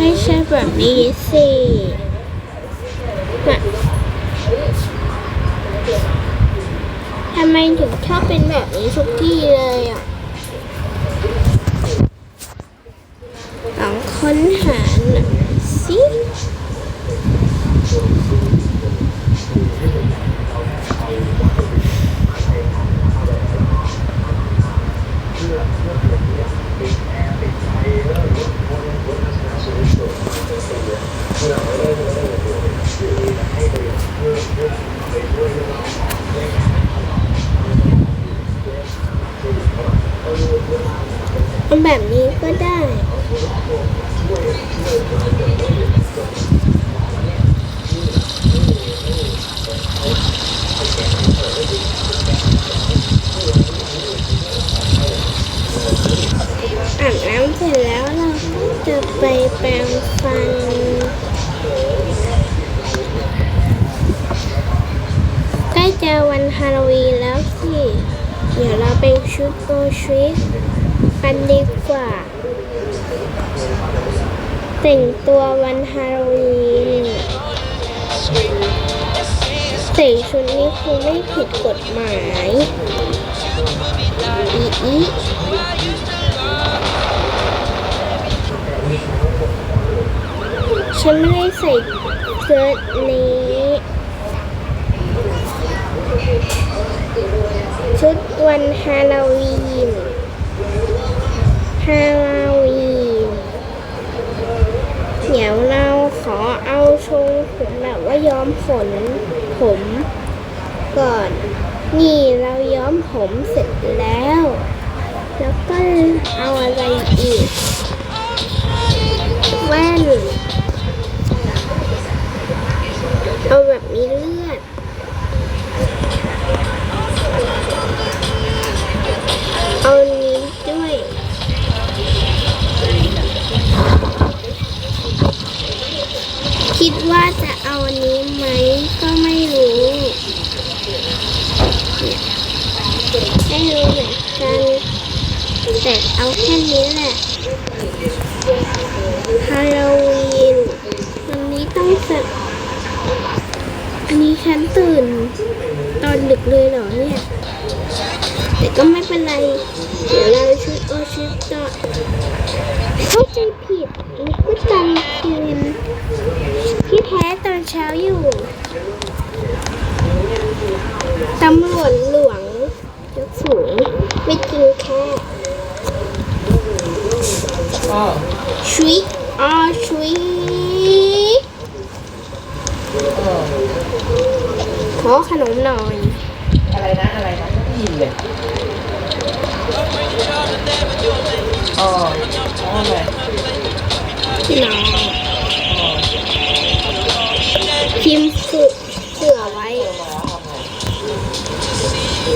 ไม่ใช่แบบนี้สิทำไมถึงชอบเป็นแบบนี้ทุกที่เลยอะลองค้นหาหน่อยสิ เอาแบบนี้ก็ได้ อาบน้ำเสร็จแล้วเราก็จะไปแปรงฟัน ใกล้จะวันฮาโลวีนแล้วสิ เดี๋ยวเราไปชุดโอทริคกันดีกว่า แต่งตัววันฮาโลวีนใส่ชุดนี้คงไม่ผิดกฎหมายอีอีฉันไม่ได้ใส่เสื้อนี้ ชุดวันฮาโลวีน ฮาโลวีน เดี๋ยวเราขอเอาทรงผมแบบว่าย้อมขนผมก่อน นี่เราย้อมผมเสร็จแล้ว แล้วก็เอาอะไรอีก แว่น เอาแบบมี ก็ไม่เป็นไร เดี๋ยวเราชุดโอชุดต่อเข้าใจผิดนึกว่าตอนคืนที่แท้ตอนเช้าอยู่ตำรวจหลวงยกสูงไม่จริงแค่ชุยอ๋อชุยขอขนมหน่อย อะไรนะ อะไรนะไม่ได้ยินเลย อ๋ออ๋ออะไรพี่น้องพิมพ์เสือไว้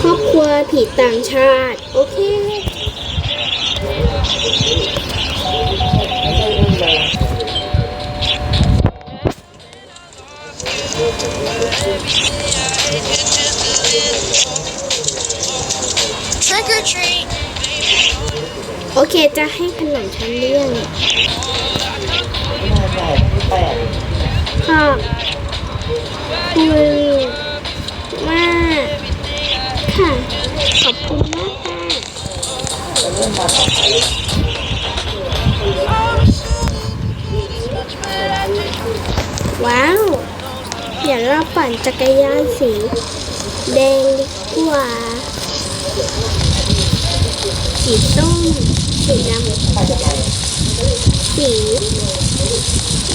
ครอบครัวผีต่างชาติ เคจะให้ขนมฉันเรื่องขอบคุณมากค่ะ ขอบคุณมากค่ะว้าว เดี๋ยวเราปั่นจักรยานสีแดงดีกว่า สีส้ม สีดำสี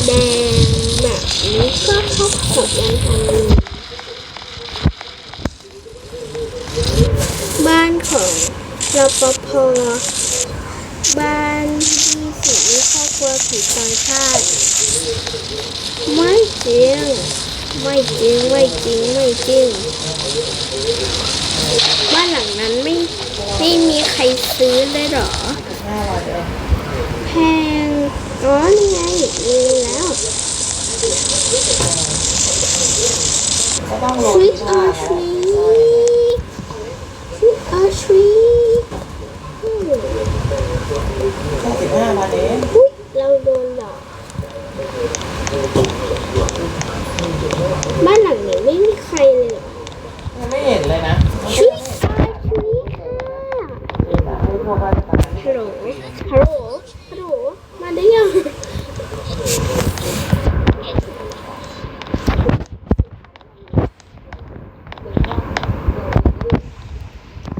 แดงแบบนี้ก็เข้ากับวันฮาโลวีนบ้านของรปภบ้านที่สีครอบครัวผีต่างชาติ ไม่จริง ไม่จริง ไม่จริง ไม่จริง บ้านหลังนั้นไม่ไม่มีใครซื้อเลยเหรอ หน้าเราเดินแพงอ๋อนี่ไงมีแล้ว ก็ต้องลง Trick ท่า or ไง treat Trick or treat อืมแค่สิบห้าพันเอง อุ๊ยเราโดนหลอกบ้านหลังนี้ไม่มีใครเลยเหรอ ยังไม่เห็นเลยนะมัน ท ก็ ริกอ r ทริกค่ะ ให้พวกบ้านตาย ฮัลโหล ฮัลโหล ฮัลโหล มาได้ยัง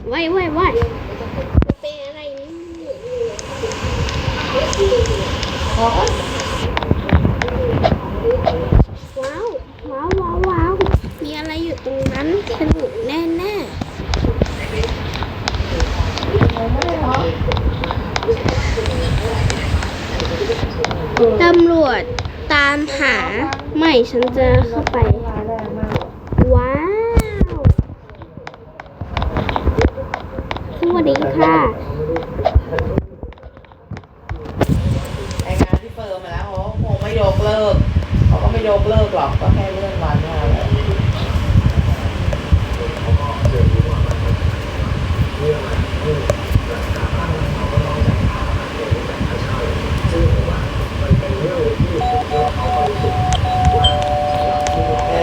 ไว้ไว้ไว้มันเป็นอะไรนี่ พอก่อน ว้าว ว้าว ว้าว ว้าว มีอะไรอยู่ตรงนั้น สนุกแน่แน่ ยังไม่ได้พอ ๆตำรวจตามหา ไม่ ฉันจะเข้าไป มาแรงมาก ว้าว สวัสดีค่ะ ไองานที่เฟิร์มมาแล้วเขาคงไม่ยกเลิกเขาก็ไม่ยกเลิกหรอกก็แค่เลื่อนวันมาเลย เดี๋ย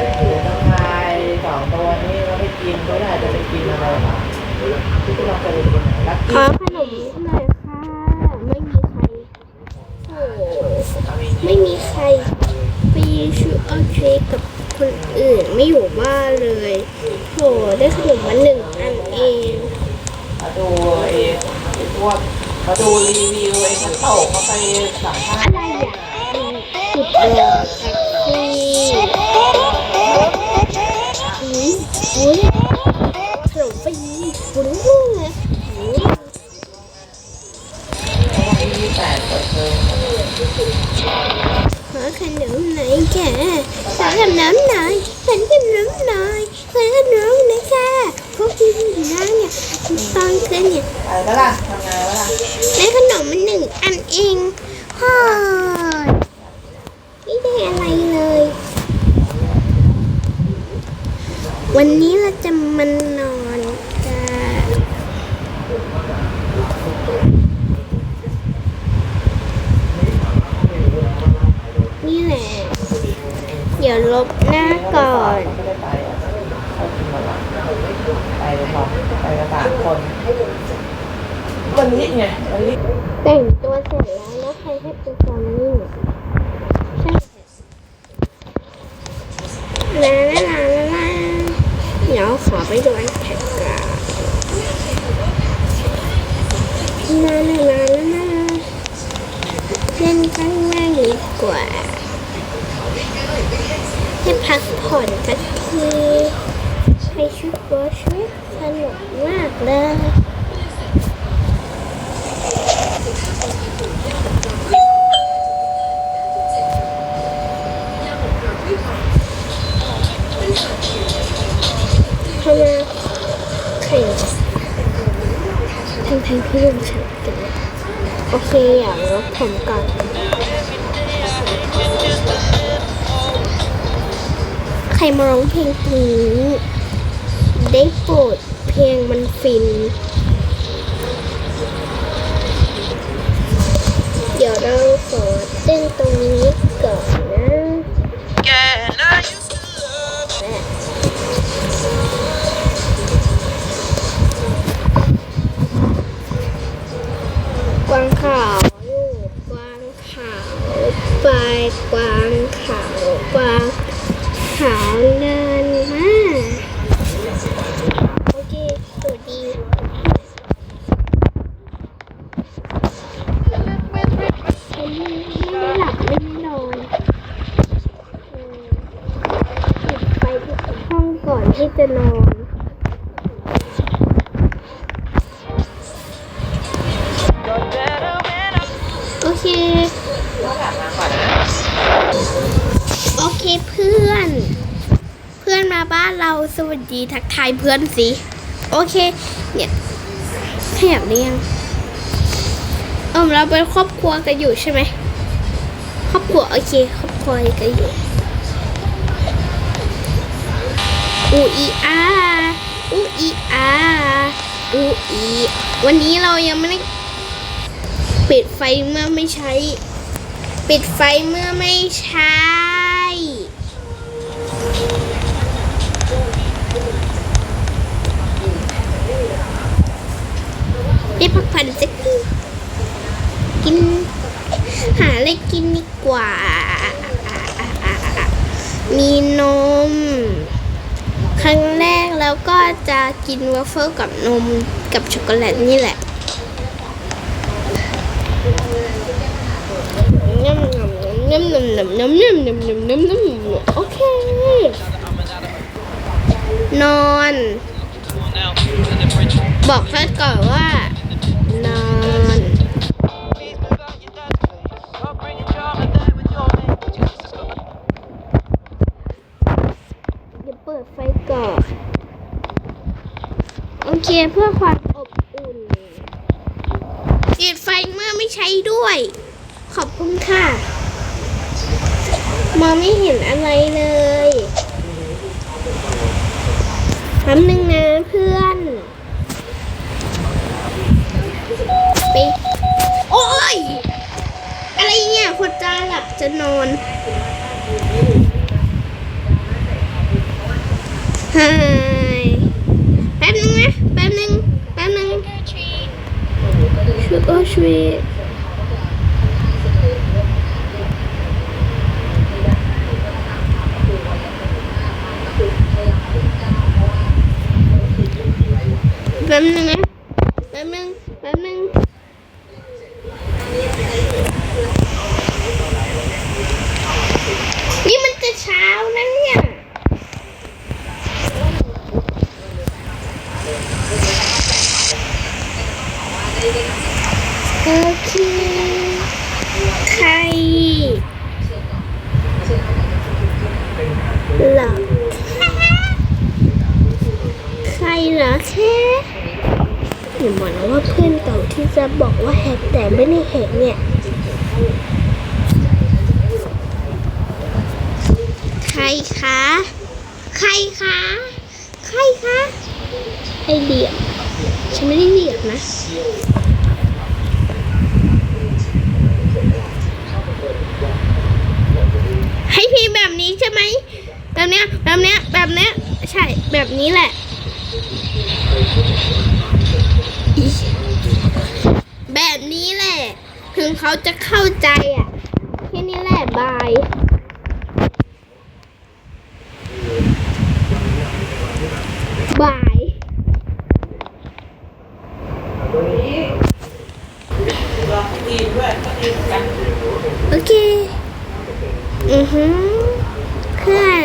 วเดี๋ยวต้องทายสองตัวนี้เราไปกินก็ได้จะไปกินอะไรบ้างที่เราจะไปกินอะไรลัก ข กี้ อขนมหน่อยค่ะ ไม่มีใคร โอ้ไม่มีใครไปชูโอเคกับคนอื่ นไม่าเลยโหได้ขนมมาหนึ่งอันเองมาดูไอ้พวกมาดูรีวิวไอ้ขันโตกเขาไปสัมภาษอะไรอะสุดเลยแท็กซี่อุ้ยขนมฟรีบุ้งเลยอุ้ยวันที่แปดเปิดเทอมขอขนมหน่อยค่ะขอขนมหน่อย ขอขนมหน่อยขอขนมหน่อยค่ะพวกพี่ผู้หญิงนะเนี่ยตอนคืนเนี่ยอะไรก็ล่ะทำงานก็ล่ะได้ขนมมาหนึ่งอันเองฮ่าไม่ได้อะไรเลย วันนี้เราจะมานอนกันนี่แหละ เดี๋ยวลบหน้าก่อน ไม่ได้ไปอะเขากินมาละไปกันพอไปกันสามคน วันนี้ไงวันนี้แต่งตัวเสร็จแล้วแล้วใครให้เป็นฟอร์มิ่งใช่ลาลาลาลาลาเดี๋ยวขอไปดูอันแท็กก่อนลาลาลาลาลาเล่นข้างล่างดีกว่า ให้พักผ่อนสักทีใช้ชุดวอชุดสนุกมากเลยทำไมใครทั้งทั้งที่ลุงฉันกันโอเค อยากลบผมก่อน รมาร้องเพลงตรงนี้ได้โปรดเพลงมันฟิน เดี๋ยวเราขอเต้นตรงนี้ก่อนนะ กวางขาวลูกกวางขาวไปกวางขาวกวาง ขาายเพื่อนสิ โอเค เนี่ยขยับได้ยังเออเราเป็นครอบครัวกันอยู่ใช่ไหม ครอบครัวโอเค ครอบครัวกันอยู่อูอีอาอูอีอาอูอีวันนี้เรายังไม่ได้ปิดไฟเมื่อไม่ใช้ ปิดไฟเมื่อไม่ใช้ ได้พักผ่อนสักทีกิน หาอะไรกินดีกว่า มีนม ครั้งแรกแล้วก็จะกินวาฟเฟิลกับนมกับช็อกโกแลตนี่แหละน้ำน้ำน้ำน้ำน้ำน้ำน้ำน้ำน้ำน้ำน้ำโอเค นอน บอกเพื่อนก่อนว่า นอนเดี๋ยวเปิดไฟก่อน โอเคเพื่อความอบอุ่นปิดไฟเมื่อไม่ใช้ด้วย ขอบคุณค่ะ มองไม่เห็นอะไรเลยแป๊บนึงนะ จะนอนเฮ้ยแป๊บนึงนะ แป๊บนึง แป๊บนึงช่วยก็ช่วยแป๊บนึงนะแป๊บนึงแป๊บนึงนี่มันจะเช้านะเนี่ย โอเค ใครเหรอใครเหรอแค่อย่าบอกนะว่าเพื่อนเก่าที่จะบอกว่า แต่ไม่ได้แหกเนี่ยใครคะใครคะใครคะไอเดียฉันไม่ได้เรียกนะให้พิมพ์แบบนี้ใช่ไหมแบบเนี้ยแบบเนี้ยแบบเนี้ยใช่แบบนี้แหละอิ๊ยแบบนี้แหละ ถึงเขาจะเข้าใจอะ แค่นี้แหละบายบายโอเค อือฮึเพื่อน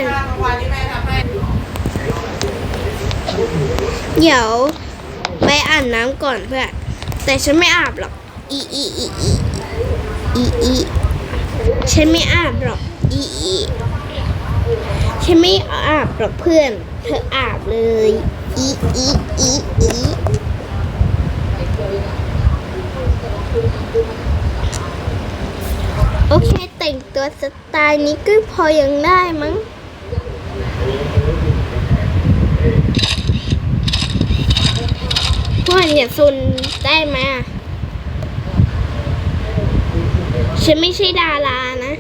เดี๋ยวไปอาบน้ำก่อนเพื่อน แต่ฉันไม่อาบหรอก อีอีอีอี อีอีฉันไม่อาบหรอกอีอีฉันไม่อาบหรอกเพื่อน เธออาบเลยอีอีอีอีโอเค แต่งตัวสไตล์นี้ก็พอยังได้มั้งพ่ออย่าซุนได้ไหมอะ ฉันไม่ใช่ดารานะ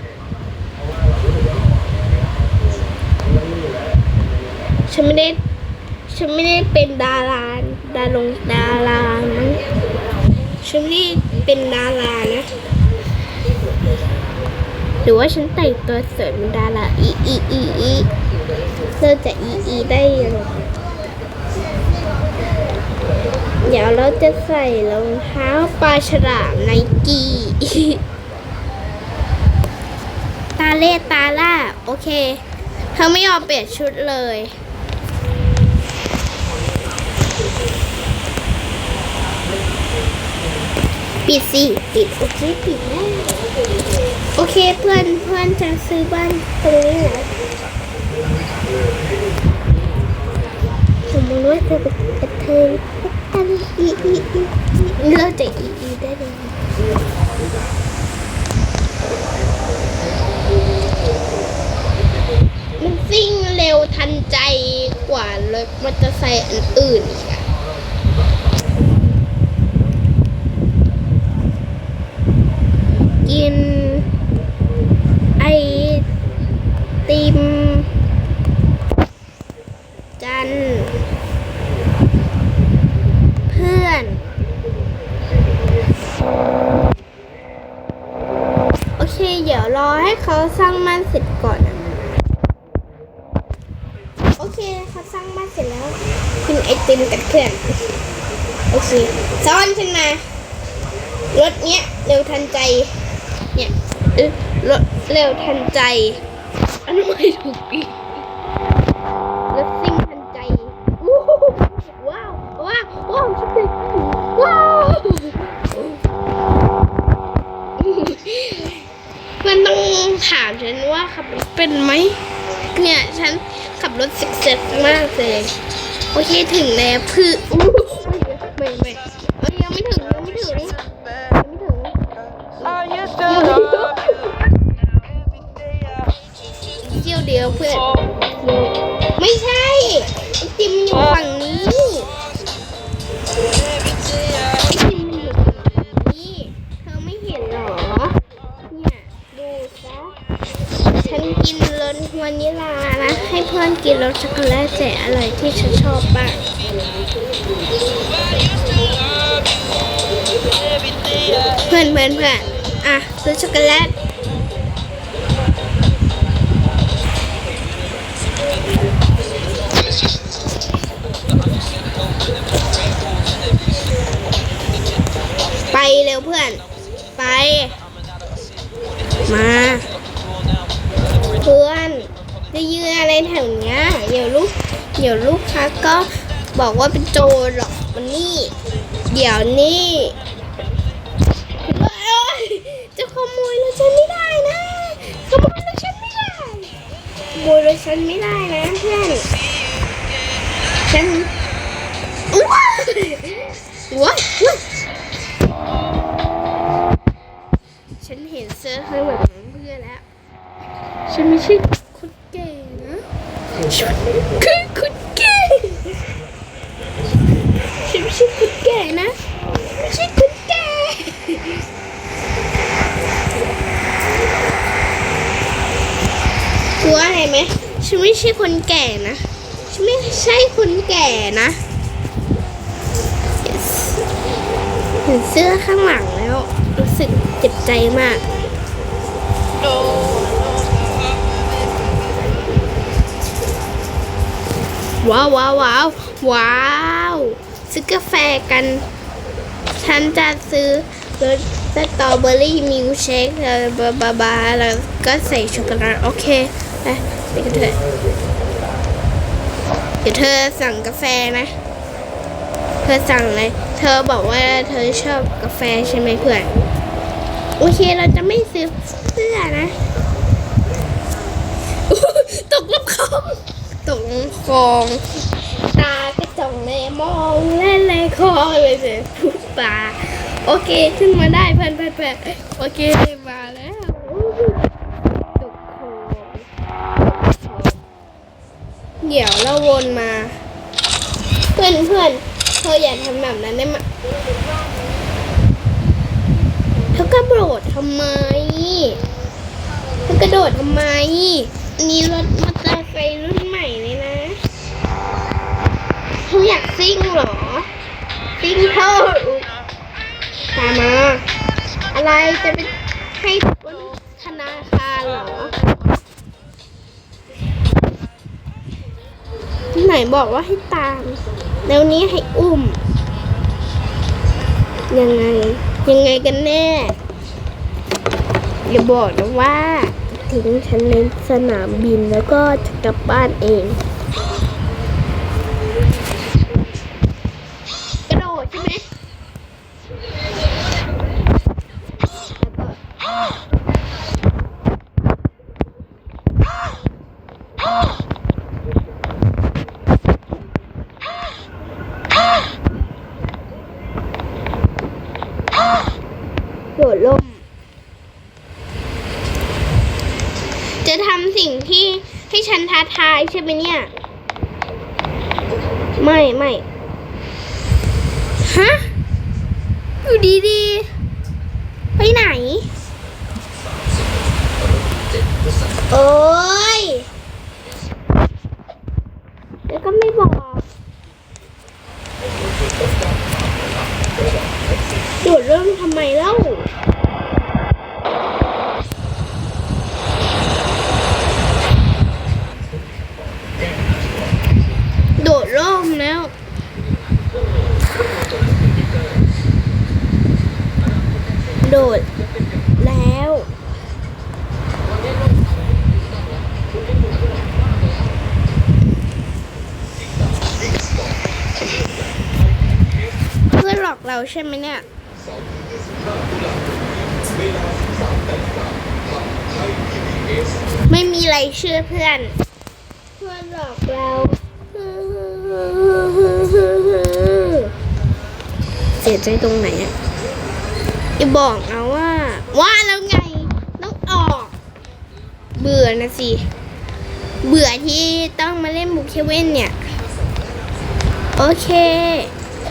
ฉันไม่ได้ ฉันไม่ได้เป็นดารา ดาลงดารามั้งฉันไม่ได้เป็นดารานะ หรือว่าฉันแต่งตัวสวยเป็นดารา อีอีอีอีเราจะอีอีได้ยังเดี๋ยวเราจะใส่รองเท้าปลาฉลามไนกี้ ตาเล่ตาล่า โอเค เธอไม่ยอมเปลี่ยนชุดเลย ปิดสิปิด โอเค ปิดแล้วโอเคเพื่อนเพื่อนจะซื้อบ้านตรงนี้นะสมมติว่าเธอเป็นกระเทยกันอีอีอีอีเราจะอีอีได้เลย วทันใจกว่าถมอเตอร์ไซค์อันอื่นอีกอะกิน ไอติมกัน เพื่อน โอเค เดี๋ยวรอให้เขาสร้างบ้านเสร็จก่อนนะ โอเคเขาสร้างบ้านเสร็จแล้วกินไอติมกับเพื่อน โอเค ซ้อนฉันมา รถเนี้ยเร็วทันใจ เนี่ยเอ้ยรถเร็วทันใจอันนั้ไม่ถูกอีกรถซิ่งทันใจวู้ฮู้ว้าวว้าวว้าวชิบเลยว้าวมันต้องถามฉันว่าขับรถเป็นไหมเนี่ยฉัน ขับรถสิกเซ็ตมากเลย โอเคถึงแล้วคืออู้ไม่ไม่เอ้ยยังไม่ถึงยังไม่ถึงยังไม่ถึงเดี๋ยว love เดียวเดียวเพื่อน รสช็อกโกแลตแต่อะไรที่ฉันชอบบ้างเพื่อนเพื่อนเพื่อนอะซื้อช็อกโกแลตไปเร็วเพื่อน ไป มา เพื่อน จะยืนอะไรแถวเนี้ยเดี๋ยวลูกเดี๋ยวลูกค้าก็บอกว่าเป็นโจรหรอกมันนี่ เดี๋ยวนี่จะขโมยรถฉันไม่ได้นะขโมยรถฉันไม่ได้ขโมยรถฉันไม่ได้นะเพื่อนฉันว้ายว้าวฉันเห็นเสื้อข้างหลังของเพื่อนแล้ว ฉันไม่ใช่ คือคนแก่ฉันไม่ใช่คนแก่นะ ไม่ใช่คนแก่กลัวอะไรไหมฉันไม่ใช่คนแก่นะ ฉันไม่ใช่คนแก่นะ เห็นเสื้อข้างหลังแล้ว รู้สึกเจ็บใจมาก ว้าวว้าวว้าวว้าวซื้อกาแฟกัน ฉันจะซื้อรสสตรอเบอรี่มิลค์เชคแล้วบาบาบาแล้วก็ใส่ช็อกโกแลตโอเคไปไปกันเถอะเดี๋ยวเธอสั่งกาแฟนะ เธอสั่งเลย เธอบอกว่าเธอชอบกาแฟใช่ไหมเพื่อนโอเคเราจะไม่ซื้อเสื้อนะ ตกลงคลอง ตกลงคองตากระจ่องเลยมองเล่นเลยคอเลยสิพูดปลาโอเคขึ้นมาได้เพื่อนเพื่อนเพื่อนโอเคมาแล้วตกคองเดี๋ยวเราวนมา เพื่อนเพื่อนเธออย่าทำแบบนั้นได้ไหมเธอกระโดดทำไมเธอกระโดดทำไมนนี้รถมอเตอร์ไซค์รุ่นใหม่เลยนะ เธออยากซิ่งเหรอ ซิ่งเธอะตามมา อะไรจะไปให้บนธนาคารเหรอ ไหนบอกว่าให้ตาม แล้วนี้ให้อุ้ม ยังไง ยังไงกันแน่ อย่าบอกนะว่าทิ้งฉันในสนามบินแล้วก็จะกลับบ้านเอง กระโดดใช่ไหมโดดล่ม จะทำสิ่งที่ให้ฉันท้าทายใช่ไหมเนี่ย ไม่ไม่ฮะอยู่ดีๆไปไหน โอ้ยแล้วก็ไม่บอกโดดเริ่มทำไมเล่า โดดร่มแล้ว โดดแล้ว เพื่อนหลอกเรา ใช่ไหมเนี่ยไม่มีอะไรเชื่อเพื่อน เพื่อนหลอกเราเสียใจตรงไหนอะอย่าบอกนะว่า ว่าแล้วไงต้องออก เบื่อนะสิ เบื่อที่ต้องมาเล่นบุกเคเว่นเนี่ย โอเค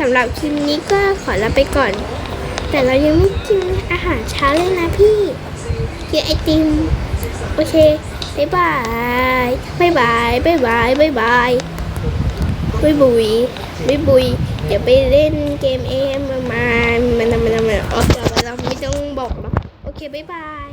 สำหรับคลิปนี้ก็ขอลาไปก่อน แต่เรายังไม่กินอาหารเช้าเลยนะพี่กินไอติม โอเคบายบายบายบายบายบายบายบายบายบุยบายบุยเดี๋ยวไปเล่นเกมเอมมามา มันมันมันโอเคเราไม่ต้องบอกหรอกโอเคบายบาย